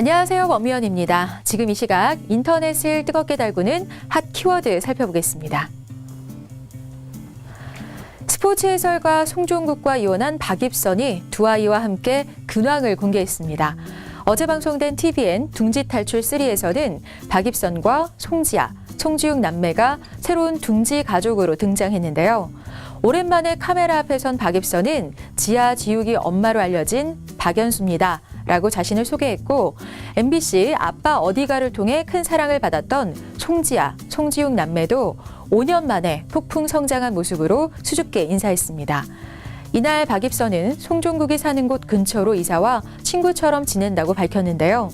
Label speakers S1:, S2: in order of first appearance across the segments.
S1: 안녕하세요. 원미연입니다. 지금 이 시각 인터넷을 뜨겁게 달구는 핫 키워드 살펴보겠습니다. 스포츠 해설가 송종국과 이혼한 박입선이 두 아이와 함께 근황을 공개했습니다. 어제 방송된 TVN 둥지 탈출 3에서는 박입선과 송지아, 송지욱 남매가 새로운 둥지 가족으로 등장했는데요. 오랜만에 카메라 앞에 선 박입선은 지아 지욱이 엄마로 알려진 박연수입니다. 라고 자신을 소개했고 MBC 아빠 어디가를 통해 큰 사랑을 받았던 송지아, 송지욱 남매도 5년 만에 폭풍 성장한 모습으로 수줍게 인사했습니다. 이날 박입선은 송종국이 사는 곳 근처로 이사와 친구처럼 지낸다고 밝혔는데요.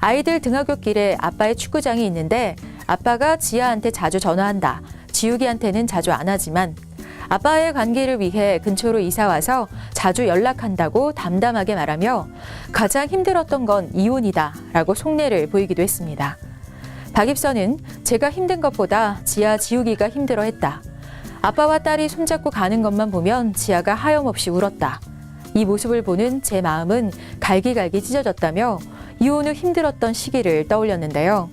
S1: 아이들 등하굣길에 아빠의 축구장이 있는데 아빠가 지아한테 자주 전화한다. 지욱이한테는 자주 안 하지만 아빠의 관계를 위해 근처로 이사 와서 자주 연락한다고 담담하게 말하며 가장 힘들었던 건 이혼이다 라고 속내를 보이기도 했습니다. 박입선은 제가 힘든 것보다 지아 지우기가 힘들어 했다. 아빠와 딸이 손잡고 가는 것만 보면 지아가 하염없이 울었다. 이 모습을 보는 제 마음은 갈기갈기 찢어졌다며 이혼 후 힘들었던 시기를 떠올렸는데요.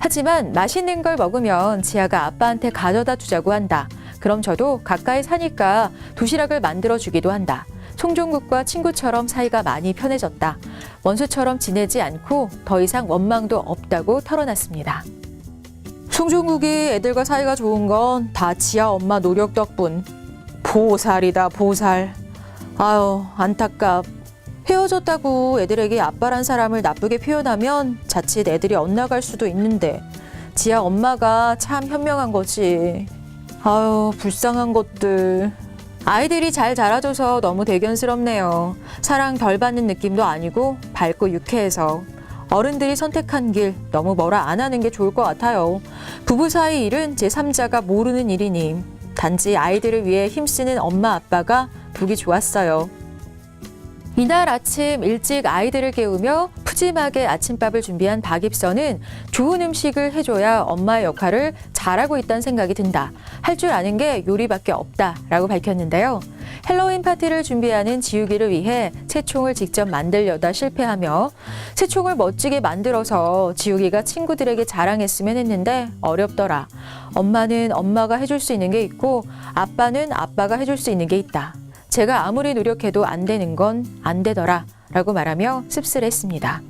S1: 하지만 맛있는 걸 먹으면 지아가 아빠한테 가져다 주자고 한다. 그럼 저도 가까이 사니까 도시락을 만들어 주기도 한다. 송종국과 친구처럼 사이가 많이 편해졌다. 원수처럼 지내지 않고 더 이상 원망도 없다고 털어놨습니다. 송종국이 애들과 사이가 좋은 건 다 지아 엄마 노력 덕분. 보살이다, 보살. 아유, 안타깝. 헤어졌다고 애들에게 아빠란 사람을 나쁘게 표현하면 자칫 애들이 엇나갈 수도 있는데 지아 엄마가 참 현명한 거지. 아유, 불쌍한 것들. 아이들이 잘 자라줘서 너무 대견스럽네요. 사랑 덜 받는 느낌도 아니고 밝고 유쾌해서. 어른들이 선택한 길 너무 뭐라 안 하는 게 좋을 것 같아요. 부부 사이 일은 제3자가 모르는 일이니 단지 아이들을 위해 힘쓰는 엄마 아빠가 보기 좋았어요. 이날 아침 일찍 아이들을 깨우며 푸짐하게 아침밥을 준비한 박입선은 좋은 음식을 해줘야 엄마의 역할을 잘하고 있다는 생각이 든다. 할 줄 아는 게 요리밖에 없다 라고 밝혔는데요. 헬로윈 파티를 준비하는 지우기를 위해 새총을 직접 만들려다 실패하며 새총을 멋지게 만들어서 지우기가 친구들에게 자랑했으면 했는데 어렵더라. 엄마는 엄마가 해줄 수 있는 게 있고 아빠는 아빠가 해줄 수 있는 게 있다. 제가 아무리 노력해도 안 되는 건 안 되더라. 라고 말하며 씁쓸했습니다.